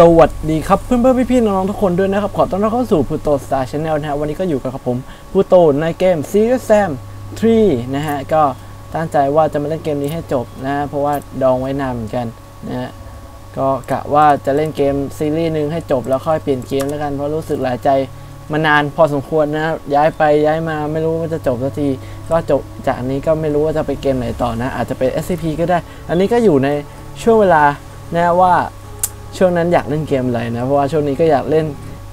สวัสดีครับเพื่อนเพื่อนพี่ๆน้องๆทุกคนด้วยนะครับ ขอต้อนรับเข้าสู่พูโตสตาร์ชาแนลนะฮะวันนี้ก็อยู่กับผมพูโตในเกม Serious Sam 3นะฮะ ก็ตั้งใจว่าจะมาเล่นเกมนี้ให้จบนะ เพราะว่าดองไว้นานเหมือนกันนะฮะ ก็กะว่าจะเล่นเกมซีรีส์หนึ่งให้จบแล้วค่อยเปลี่ยนเกมแล้วกัน เพราะรู้สึกหลายใจมานานพอสมควรนะ ย้ายไปย้ายมาไม่รู้ว่าจะจบสักที ก็จบจากนนี้ก็ไม่รู้ว่าจะไปเกมไหนต่อนะ อาจจะเป็น SCP ก็ได้ อันนี้ก็อยู่ในช่วงเวลานะว่า ช่วงนั้นอยากเล่นเกมอะไรนะ เพราะว่าช่วงนี้ก็อยากเล่น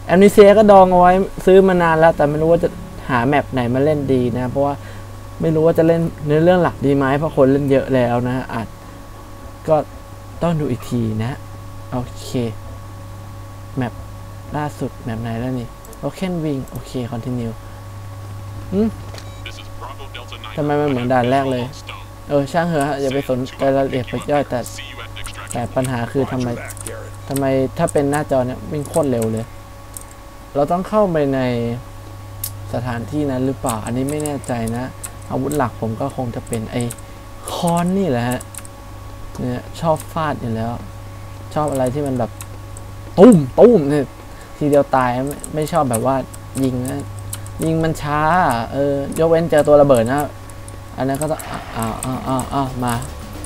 แอมนิเซียก็ดองเอาไว้ซื้อมานานแล้ว แต่ไม่รู้ว่าจะหาแมปไหนมาเล่นดีนะ เพราะว่าไม่รู้ว่าจะเล่นเนื้อเรื่องหลักดีไหมเพราะคนเล่นเยอะแล้วนะอาจก็ต้องดูอีกทีนะ โอเค แมปล่าสุด แมปไหนแล้วนี่โอเคนวิงโอเคคอนติเนียทำไมมันเหมือนด่านแรกเลย เออ ช่างเหอะฮะอย่าไปสนใจรายละเอียดไปย่อยแต่แต่ปัญหาคือทำไม ทำไมถ้าเป็นหน้าจอเนี่ยวิ่งโคตรเร็วเลย เราต้องเข้าไปในสถานที่นั้นหรือเปล่า อันนี้ไม่แน่ใจนะ อาวุธหลักผมก็คงจะเป็นไอ้คอนนี่แหละฮะเนี่ยชอบฟาดอยู่แล้ว ชอบอะไรที่มันแบบตุ้มตุ้มเนี่ยทีเดียวตายไม่ไม่ชอบแบบว่ายิงนะยิงมันช้า เออยกเว้นเจอตัวระเบิดนะ อันนั้นก็ต้องอ้าวอ้าวอ้าวมา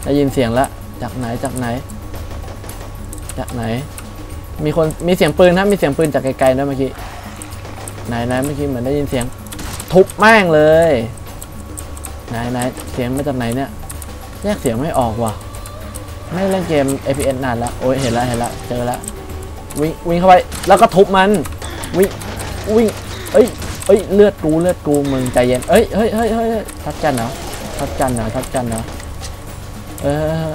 ได้ยินเสียงแล้วจากไหนจากไหน จากไหน มีคนมีเสียงปืนนะมีเสียงปืนจากไกลๆนะเมื่อกี้ไหนไหนเมื่อกี้เหมือนได้ยินเสียง ทุบแม่งเลยไหนไหนเสียงมาจากไหนเนี่ยแยกเสียงไม่ออกว่ะ ไม่เล่นเกม APS นานแล้วโอ้ยเห็นแล้วเห็นแล้วเจอแล้ววิ่งวิ่งเข้าไปแล้วก็ทุบมันวิ่งวิ่งเอ้ยเอ้ยเลือดกูเลือดกูมึงใจเย็นเอ้ยเฮ้ยเฮ้ยเฮ้ยทัดกันเหรอทัดกันเหรอทัดกันเหรอเออ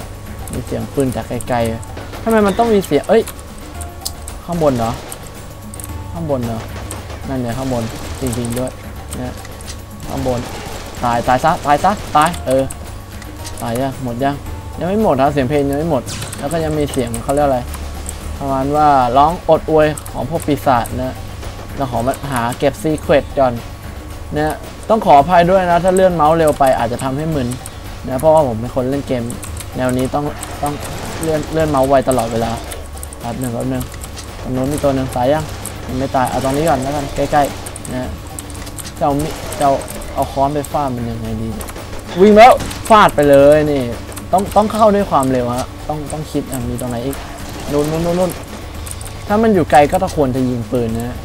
มีเสียงปืนจากไกลๆ ทำไมมันต้องมีเสียง เอ้ย ข้างบนเหรอ ข้างบนเหรอ นั่นเนี่ยข้างบน จริงๆด้วยนี่ข้างบน ตาย ตายซะ ตายซะ ตาย เออ ตายยังหมดยัง ยังไม่หมดครับเสียงเพลงยังไม่หมด แล้วก็ยังมีเสียงเขาเรียกอะไร ประมาณว่าร้องอดอวยของพวกปีศาจนะเราขอมาหาเก็บซีเครตก่อนนะต้องขออภัยด้วยนะ ถ้าเลื่อนเมาส์เร็วไปอาจจะทำให้มึนนะเพราะว่าผมเป็นคนเล่นเกม แนวนี้ต้องต้อง เลื่อนเลื่อนเมาส์ไวตลอดเวลาแป๊บหนึ่งแป๊บหนึ่งตรงนู้นมีตัวหนึ่งตายยังยังไม่ตายเอาตรงนี้ก่อนแล้วกันใกล้ๆนะเจ้ามิเจ้าเอาค้อนไปฟาดมันยังไงดี วิ่งแล้วฟาดไปเลยนี่ต้องต้องเข้าด้วยความเร็วฮะต้องต้องคิดอะมีตรงไหนอีกนู่นนู่นนู่นนถ้ามันอยู่ไกลก็ต้องควรจะยิงปืนนะ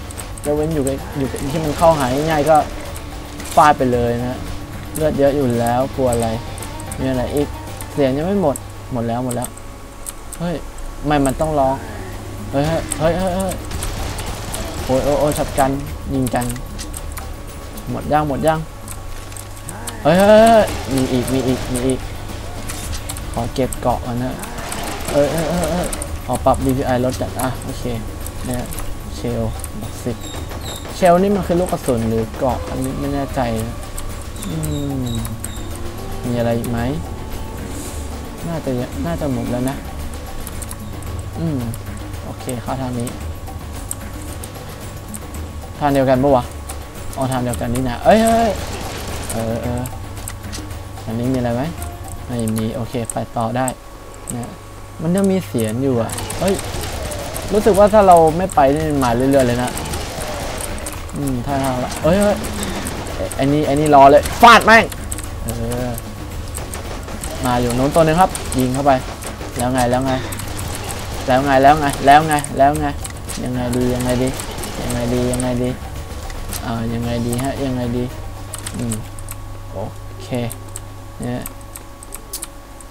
ยกเว้นอยู่ใกลอยู่ที่มันเข้าหายง่ายก็ฟาดไปเลยนะเลือดเยอะอยู่แล้วกลัวอะไรมีอะไรอีกเสียงยังไม่หมดหมดแล้วหมดแล้ว เฮ้ย ไม่ มันต้องร้อง เฮ้ย เฮ้ยเฮ้ยเฮ้ยโอ้ยโอ้ยช็อตกัน ยิงกัน หมดย่างหมดย่างเฮ้ยเฮ้ยมีอีก มีอีก มีอีก ขอเก็บเกาะก่อนนะเอ้ยเอ้ยเอ้ยเอ้ยขอปรับ DPI ลดจัด อะ โอเค เนี่ยเชลบอกสิบเชลนี่มันคือลูกกระสุนหรือเกาะ อันนี้ไม่แน่ใจมีอะไรอีกไหม น่าจะ น่าจะหมดแล้วนะ อืม โอเค เข้าทางนี้ ทางเดียวกันปะวะอ๋อทางเดียวกันนี่นะ เอ้ยเอ้ยเออเอออันนี้มีอะไรไหมไม่มี โอเค ไปต่อได้นะมันจะมีเสียงอยู่อะ เฮ้ย รู้สึกว่าถ้าเราไม่ไปนี่มันมาเรื่อยๆเลยนะ อืมท่าทางละเอ้ยเอ้ยไอ้นี่ไอ้นี่รอเลย ฟาดแม่ง เออ มาอยู่โน้นตัวนึงครับ ยิงเข้าไป แล้วไง แล้วไง แล้วไงแล้วไงแล้วไงแล้วไงยังไงดียังไงดียังไงดียังไงดีอ่ายังไงดีฮะยังไงดีอืมโอเคเนี่ย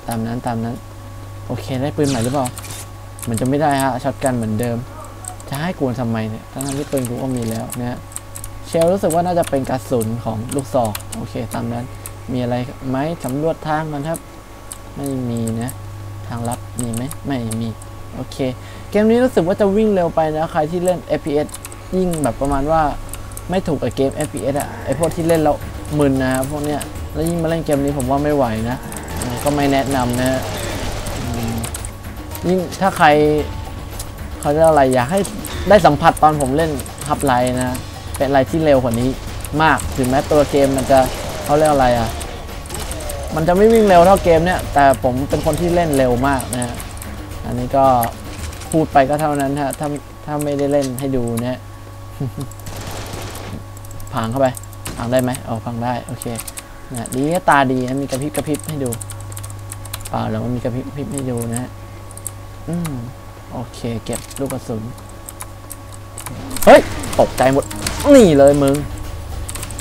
ตามนั้นตามนั้น โอเคได้ปืนใหม่หรือเปล่ามันจะไม่ได้ฮะช็อตกันเหมือนเดิม จะให้กวนทำไมเนี่ยทั้งที่ปืนกูก็มีแล้วนะเชลรู้สึกว่าน่าจะเป็นกระสุนของลูกซองโอเคตามนั้นมีอะไรไหมสำรวจทางกันครับ ไม่มีนะ ทางลับมีไหมไม่มี โอเค เกมนี้รู้สึกว่าจะวิ่งเร็วไปนะ ใครที่เล่น FPS ยิ่งแบบประมาณว่าไม่ถูกกับเกม FPS อะไอพวกที่เล่นแล้วมึนนะครับพวกเนี้ย แล้วยิ่งมาเล่นเกมนี้ผมว่าไม่ไหวนะ ก็ไม่แนะนำนะยิ่งถ้าใครเขาจะอะไรอยากให้ได้สัมผัสตอนผมเล่นฮับไลน์นะ เป็นอะไรที่เร็วกว่านี้มาก ถึงแม้ตัวเกมมันจะเขาเรียกอะไรอะมันจะไม่วิ่งเร็วเท่าเกมเนี่ยแต่ผมเป็นคนที่เล่นเร็วมากนะฮะ อันนี้ก็พูดไปก็เท่านั้นฮะถ้าถ้าไม่ได้เล่นให้ดูเนี่ยพังเข้าไปพังได้ไหมเอาพังได้ โอเคนะดีตาดีนะมีกระพริบกระพริบให้ดูเปล่าแล้วมันมีกระพริบพริบให้ดูนะฮะอืมโอเค เก็บลูกกระสุน เฮ้ย ตกใจหมด นี่เลยมึง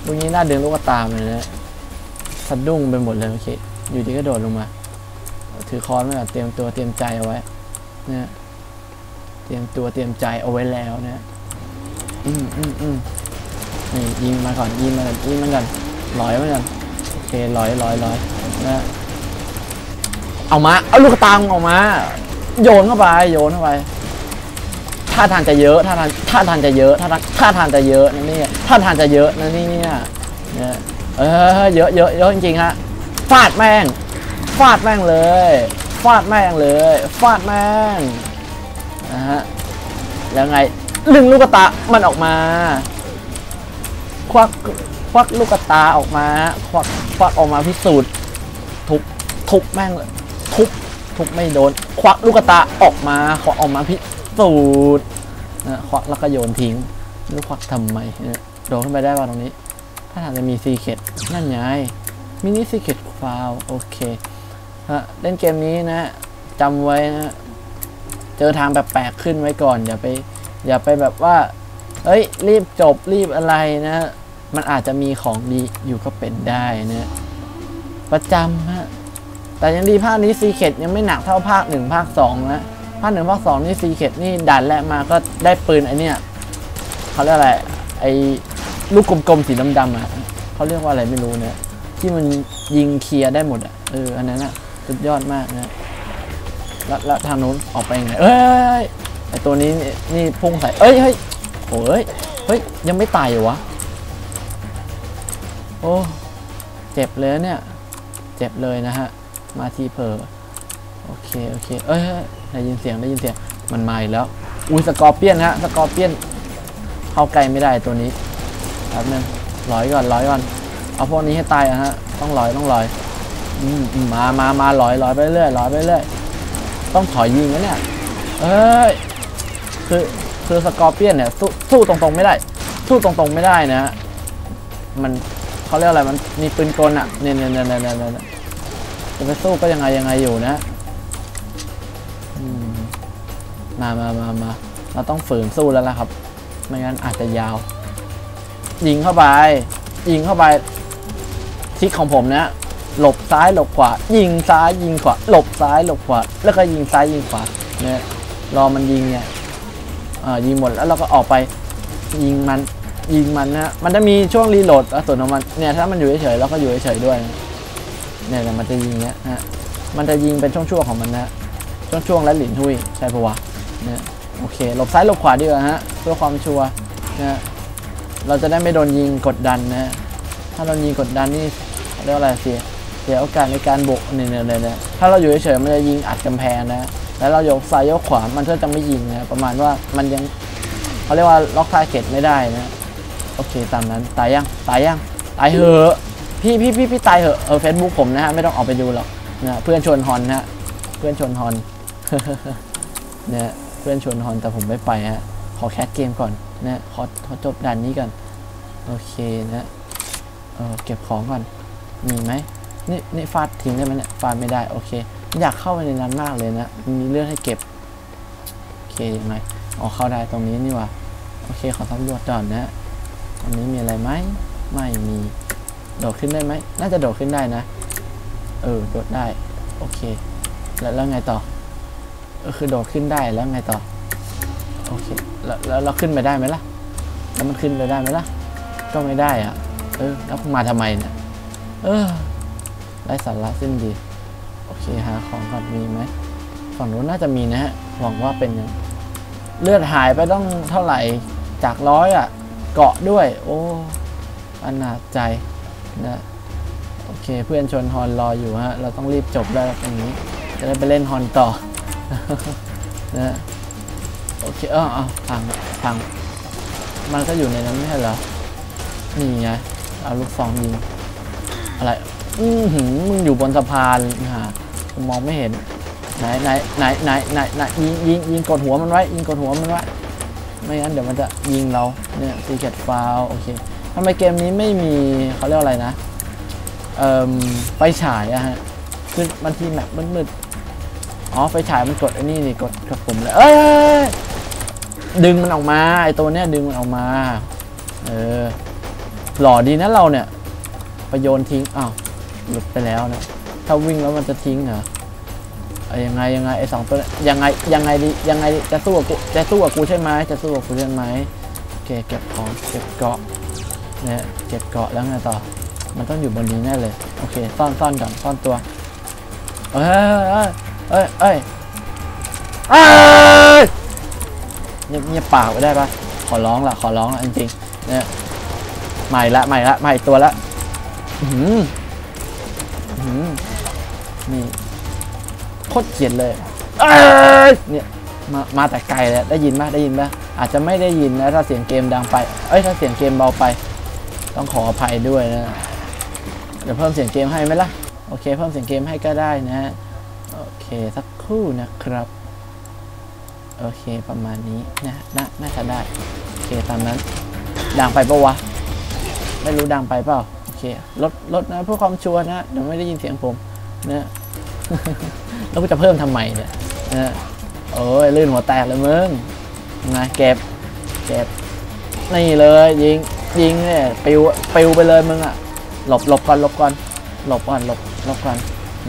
ตรงนี้น่าดึงลูกตาเลยนะสะดุ้งไปหมดเลยโอเค อยู่ดีก็โดดลงมา ถือค้อนไว้เตรียมตัวเตรียมใจเอาไว้ นะเตรียมตัวเตรียมใจเอาไว้แล้วนะอืมอืมอืมนี่ยิงมาก่อนยิงมาก่อนยิงมาก่อนลอยมาก่อนโอเคลอยลอยลอยนะเอามาเอาลูกตาออกมา โยนเข้าไปโยนเข้าไปท่าทางจะเยอะท่าทางท่าทางจะเยอะท่าทางท่าทางจะเยอะนะนี่ท่าทางจะเยอะนะเนี่ยเนี่ยเออเยอะเยอะเยอะจริงๆฮะฟาดแม่งฟาดแม่งเลย ฟาดแม่งเลย ฟาดแม่งนะฮะแล้วไงดึงลูกตามันออกมา ควักควักลูกตาออกมา ควักควักออกมาพิสูจน์ทุบทุบแม่งเลยทุบทุบไม่โดน ควักลูกตาออกมาควักออกมาพิสูจน์นะควักแล้วก็โยนทิ้งไม่รู้ควักทำไม่โดนขึ้นไปได้ป่ะตรงนี้ ถ้าทางจะมีซีเคดนั่นไงมินิซีเคดฟาวโอเค เล่นเกมนี้นะจำไว้นะเจอทางแปลกๆขึ้นไว้ก่อน อย่าไป อย่าไปแบบว่า เฮ้ย รีบจบรีบอะไรนะ มันอาจจะมีของดีอยู่ก็เป็นได้นะประจำฮะแต่ยังดีภาคนี้ซีเคดยังไม่หนักเท่าภาคหนึ่งภาคสองนะภาคหนึ่งภาคสองนี่ซีเคดนี่ดันแรกมาก็ได้ปืนไอเนี่ยเขาเรียกอะไรไอลูกกลมๆสีดำๆอะเขาเรียกว่าอะไรไม่รู้เนี่ยที่มันยิงเคลียร์ได้หมดอะเอออันนั้นอะ สุดยอดมากนะแล้วแล้วทางนู้นออกไปยังไงเอ้ยไอตัวนี้นี่พุ่งใส่เอ้ยเฮ้ยโอ้ยเฮ้ยยังไม่ตายเหรอวะโอ้เจ็บเลยเนี่ยเจ็บเลยนะฮะมาทีเพอโอเคโอเคเอ้ยเอ้ยได้ยินเสียงได้ยินเสียงมันมาอีกแล้วอุ้ยสกอร์เปียนฮะสกอร์เปียนเข้าใกล้ไม่ได้ตัวนี้แป๊บนึงร้อยก่อนร้อยก่อนเอาพวกนี้ให้ตายอะฮะต้องร้อยต้องร้อย อืมมามามาร้อยร้อยไปเรื่อยร้อยไปเรื่อยต้องถอยยิงนะเนี่ยเอ้ยคือคือสกอร์เปียนเนี่ยสู้สู้ตรงๆไม่ได้ สู้ตรงๆไม่ได้นะฮะมันเขาเรียกอะไรมันมีปืนกลอะเนี่ยเนี่ยเนี่ยเนี่ยเนี่ยเนี่ยจะไปสู้ก็ยังไงยังไงอยู่นะมามามามาเราต้องฝืนสู้แล้วล่ะครับ ไม่งั้นอาจจะยาว ยิงเข้าไป ยิงเข้าไปทิศของผมนะ หลบซ้ายหลบขวา ยิงซ้ายยิงขวา หลบซ้ายหลบขวา แล้วก็ยิงซ้ายยิงขวาเนี่ยรอมันยิงเนี่ยอ่ายิงหมดแล้วเราก็ออกไปยิงมันยิงมันนะมันจะมีช่วงรีโหลดกระสุนของมันเนี่ยถ้ามันอยู่เฉยๆเราก็อยู่เฉยๆด้วยเนี่ยแต่มันจะยิงเนี้ยฮะมันจะยิงเป็นช่วงๆของมันนะช่วงๆและหลินหุยใช่ปะวะเนี่ยโอเคหลบซ้ายหลบขวาดีกว่าฮะเพื่อความชัวร์นะเราจะได้ไม่โดนยิงกดดันนะถ้าโดนยิงกดดันนี่เขาเรียกว่าอะไรเสีย เสียโอกาสในการโบกเนี่ยเนี่ยเนี่ยนะถ้าเราอยู่เฉยๆมันจะยิงอัดกำแพงนะ แล้วเรายกซ้ายยกขวา มันก็จะไม่ยิงนะ ประมาณว่ามันยังเขาเรียกว่าล็อกทาร์เก็ตไม่ได้นะ โอเคตามนั้น ตายยัง ตายยัง ตายเหอะ พี่พี่พี่พี่ตายเหอะ เออเฟซบุ๊กผมนะฮะ ไม่ต้องออกไปดูหรอกนะเพื่อนชวนฮอนนะฮะ เพื่อนชวนฮอน เนี่ยเพื่อนชวนฮอนแต่ผมไม่ไปฮะ ขอแคสเกมก่อนนะขอขอจบด่านนี้ก่อน โอเคนะ เออเก็บของก่อน มีไหม นี่นี่ฟาดทิ้งได้ไหมเนี่ยฟาดไม่ได้โอเค อยากเข้าไปในนั้นมากเลยนะมีเรื่องให้เก็บโอเคยังไงอ๋อเข้าได้ตรงนี้นี่หว่าโอเคขอสำรวจก่อนนะตรงนี้มีอะไรไหมไม่มีโดดขึ้นได้ไหมน่าจะโดดขึ้นได้นะ เออโดดได้โอเค แล้วแล้วไงต่อก็คือโดดขึ้นได้แล้วไงต่อโอเคแล้วแล้วเราขึ้นไปได้ไหมล่ะ แล้วมันขึ้นไปได้ไหมล่ะ ก็ไม่ได้อะเออแล้วมาทำไมเนี่ยเออ ไร้สาระสิ้นดี โอเคหาของก่อนมีไหมฝั่งนู้นน่าจะมีนะฮะหวังว่าเป็นย่างเลือดหายไปต้องเท่าไหร่จากร้อยอะ เกาะด้วย โอ้อนาจใจนะโอเคเพื่อนชนฮอนรออยู่ฮะ เราต้องรีบจบแล้วตรงนี้ จะได้ไปเล่นฮอนต่อนะโอเคเออเอาพังพังมันก็อยู่ในนั้นไม่ใช่เหรอนี่ไงเอาลูกซองยิงอะไร อือหือมึงอยู่บนสะพานฮะมมองไม่เห็นไหนไหนไหนไหนไหนไหนยิงยิงยิงกดหัวมันไว้ยิงกดหัวมันไว้ไม่งั้นเดี๋ยวมันจะยิงเราเนี่ยซีเกตฟาวโอเคทำไมเกมนี้ไม่มีเขาเรียกอะไรนะเอ่อไฟฉายอะฮะคือบางทีแมปมืดๆอ๋อไฟฉายมันกดไอ้นี่นี่กดกับผมเลยเอ้ยดึงมันออกมาไอตัวเนี้ยดึงมันออกมาเออหล่อดีนะเราเนี่ยไปโยนทิ้งอ้าว หลุดไปแล้วนะ ถ้าวิ่งแล้วมันจะทิ้งเหรอเอ้ยยังไงยังไงไอสองตัวยังไงยังไงดียังไงจะสู้กับกูจะสู้กับกูใช่ไหมจะสู้กับกูใช่ไหมโอเคเก็บของเก็บเกาะเนี่ยเก็บเกาะแล้วไงต่อ มันต้องอยู่บนนี้แน่เลยโอเคซ่อนซ่อนก่อนซ่อนตัวเอ้ยเอ้ยเอ้ยเอ้ยเงียบเงียบปากไว้ได้ปะขอร้องละขอร้องละจริงๆเนี่ยใหม่ละใหม่ละใหม่ตัวละอื้อหืออื้อหือ นี่โคตรเกลียดเลยเอ้ยเนี่ยมามาแต่ไกลเลยได้ยินปะได้ยินปะอาจจะไม่ได้ยินนะถ้าเสียงเกมดังไปเอ้ยถ้าเสียงเกมเบาไป ต้องขออภัยด้วยนะเดี๋ยวเพิ่มเสียงเกมให้ไหมล่ะโอเค เพิ่มเสียงเกมให้ก็ได้นะฮะโอเคสักครู่นะครับโอเคประมาณนี้นะน่าน่าจะได้โอเคตามนั้นดังไปปะวะไม่รู้ดังไปเปล่าโอ เคลดลดนะเพื่อความชัวร์นะเดี๋ยวไม่ได้ยินเสียงผมนะแล้วกูจะเพิ่มทำไมเนี่ยนะโอ้ยลื่นหัวแตกเลยมึงนะเก็บเก็บนี่เลยยิงยิงเนี่ยปิวปิวไปเลยมึงอะหลบหลบก่อนหลบก่อนหลบก่อนหลบหลบก่อน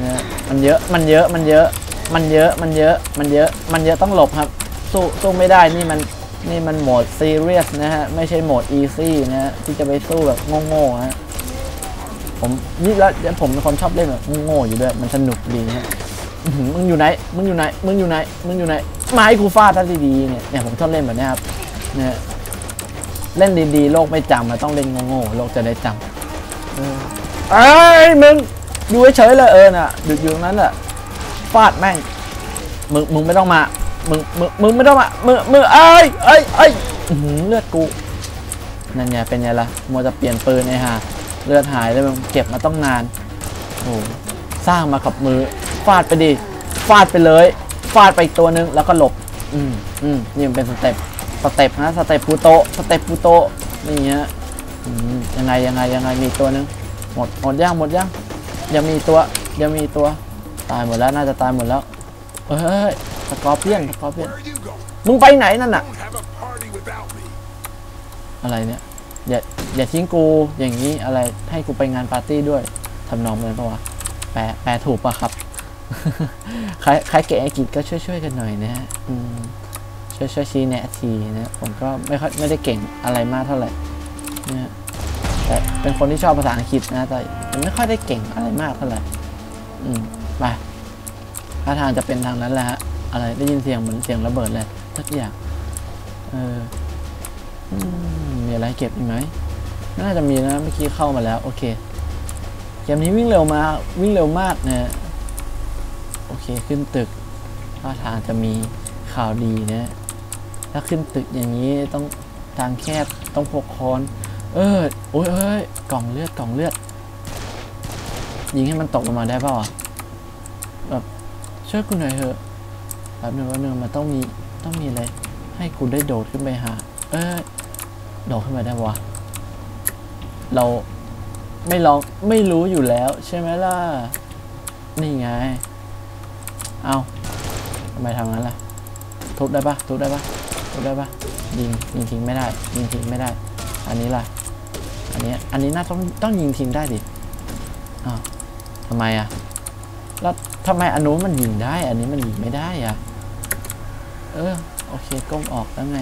นี่ยมันเยอะมันเยอะมันเยอะมันเยอะมันเยอะมันเยอะมันเยอะต้องหลบครับ สู้สู้ไม่ได้นี่มันนี่มันโหมดซีเรียสนะฮะ ไม่ใช่โหมดอีซี่นะฮะ ที่จะไปสู้แบบโง่ๆฮะ ผมนี่แล้วเดี๋ยวผมเป็นคนชอบเล่นแบบโง่ๆอยู่ด้วย มันสนุกดีฮะมึงอยู่ไหน มึงอยู่ไหน มึงอยู่ไหน มึงอยู่ไหนไม้กูฟาดทันดีๆเนี่ยเนี่ยผมชอบเล่นแบบนี้ครับ เนี่ยเล่นดีๆ โลกไม่จำมันต้องเล่นโง่ๆ โลกจะได้จำเอ้ยมึงอยู่เฉยๆเลยเออน่ะหยุดอยู่ตรงนั้นแหละฟาดแม่ง มึงมึงไม่ต้องมา มึงมึงมึงไม่ต้องมา มึงมึงเอ้ยเอ้ยเอ้ยหือเลือดกู นั่นไงเป็นไงล่ะมัวจะเปลี่ยนปืนไอ้ห่า เลือดหายเลยมึงเก็บมาต้องนานโอ้สร้างมากับมือฟาดไปดิฟาดไปเลยฟาดไปอีกตัวนึงแล้วก็หลบ อืมอืมนี่มันเป็นสเต็ปสเต็ปนะสเต็ปพูโตสเต็ปพูโตนี่ฮะอืมยังไงยังไงยังไงมีตัวนึงหมดหมดย่างหมดย่างยังมีตัวยังมีตัวตายหมดแล้วน่าจะตายหมดแล้วเฮ้ยสกอร์เปียนสกอร์เปียนมึงไปไหนนั่นน่ะอะไรเนี่ย อย่าอย่าทิ้งกูอย่างนี้อะไรให้กูไปงานปาร์ตี้ด้วยทำนองเลยปะวะแปลแปลถูกปะครับใครใครเก่งอังกฤษก็ช่วยช่วยๆกันหน่อยนะฮะช่วยช่วยชี้แนะทีนะผมก็ไม่ค่อยไม่ได้เก่งอะไรมากเท่าไหร่นะแต่เป็นคนที่ชอบภาษาอังกฤษนะแต่ไม่ค่อยได้เก่งอะไรมากเท่าไหร่อืมไปท่าทางจะเป็นทางนั้นแหละฮะอะไรได้ยินเสียงเหมือนเสียงระเบิดเลยสักอย่างเออ อืมมีอะไรเก็บอีกไหมน่าจะมีนะเมื่อกี้เข้ามาแล้วโอเคเกมนี้วิ่งเร็วมาวิ่งเร็วมากนะโอเคขึ้นตึกท่าทางจะมีข่าวดีนะ ถ้าขึ้นตึกอย่างนี้ต้องทางแคบต้องพกคอนเออโอ้ยเอ้ยกล่องเลือดกล่องเลือด ยิงให้มันตกลงมาได้ป่าอะแบบช่วยกูหน่อยเถอะแบบนึ่งวันหนึ่งมันต้องมีต้องมีอะไรให้กูได้โดดขึ้นไปหา เอ้ย โดดขึ้นไปได้วะ เราไม่ลองไม่รู้อยู่แล้ว ใช่ไหมล่ะ นี่ไง เอาทำไมทำงั้นล่ะ ทุบได้ปะทุบได้ปะทุบได้ปะยิงยิงทิ้งไม่ได้ยิงทิ้งไม่ได้ อันนี้ล่ะ อันนี้อันนี้น่าต้องต้องยิงทิ้งได้ดิอ้าวทำไมอะแล้วทำไมอันนู้นมันยิงได้ อันนี้มันยิงไม่ได้อะเออ โอเคก้มออกแล้วไง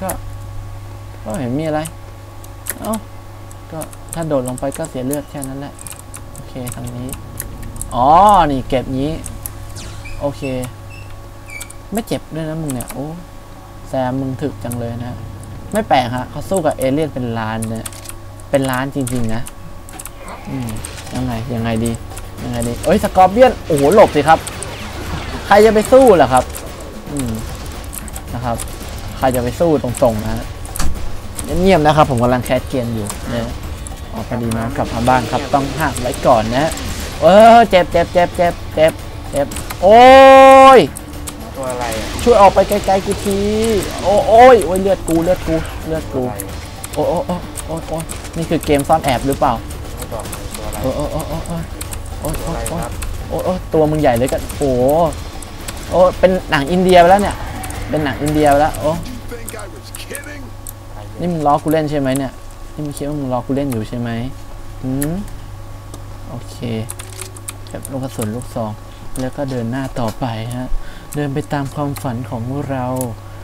ก็ ก็เห็นมีอะไร เอ้า ก็ถ้าโดดลงไปก็เสียเลือดแค่นั้นแหละ โอเคทางนี้ อ๋อ นี่เก็บงี้ โอเค ไม่เจ็บด้วยนะมึงเนี่ย โอ้ แซมมึงถึกจังเลยนะ ไม่แปลกฮะเขาสู้กับเอเลี่ยนเป็นล้านเนี่ย เป็นล้านจริงๆนะ อืม ยังไง ยังไงดี ยังไงดี เอ้ย สกอร์เบียน โอ้โห หลบสิครับ ใครจะไปสู้ล่ะครับ อืม นะครับ ใครจะไปสู้ตรงๆนะ เงียบๆนะครับ ผมกำลังแคสเกมอยู่นะออกพอดีมากลับมาบ้านครับ ต้องห้ามไว้ก่อนนะเออเจ็บเจ็บเจ็บเจ็บเจ็บ F โอ้ยตัวอะไรอะช่วยออกไปไกลๆกูทีโอ้โอ้ยโอ้ยเลือดกูเลือดกูเลือดตักูวอะไรโอ้โอ้โอ้โอ้โอ้นี่คือเกมซ่อนแอบหรือเปล่าไม่บอกเลยตัวอะไรโอ้โอ้โอ้โอ้โอ้โอ้ตัวโอ้อะไรโอ้ ครับโอ้โอ้ตัวมึงใหญ่เลยกันโอ้โหโอ้เป็นหนังอินเดียไปแล้วเนี่ย เป็นหนังอินเดียไปแล้ว โอ้ Think I was kidding? นี่มึงล้อกูเล่นใช่ไหมเนี่ย นี่มึงคิดว่ามึงล้อกูเล่นอยู่ใช่ไหมอืมโอเคแบบลูกกระสุนลูกซอง แล้วก็เดินหน้าต่อไปฮะ เดินไปตามความฝันของเรา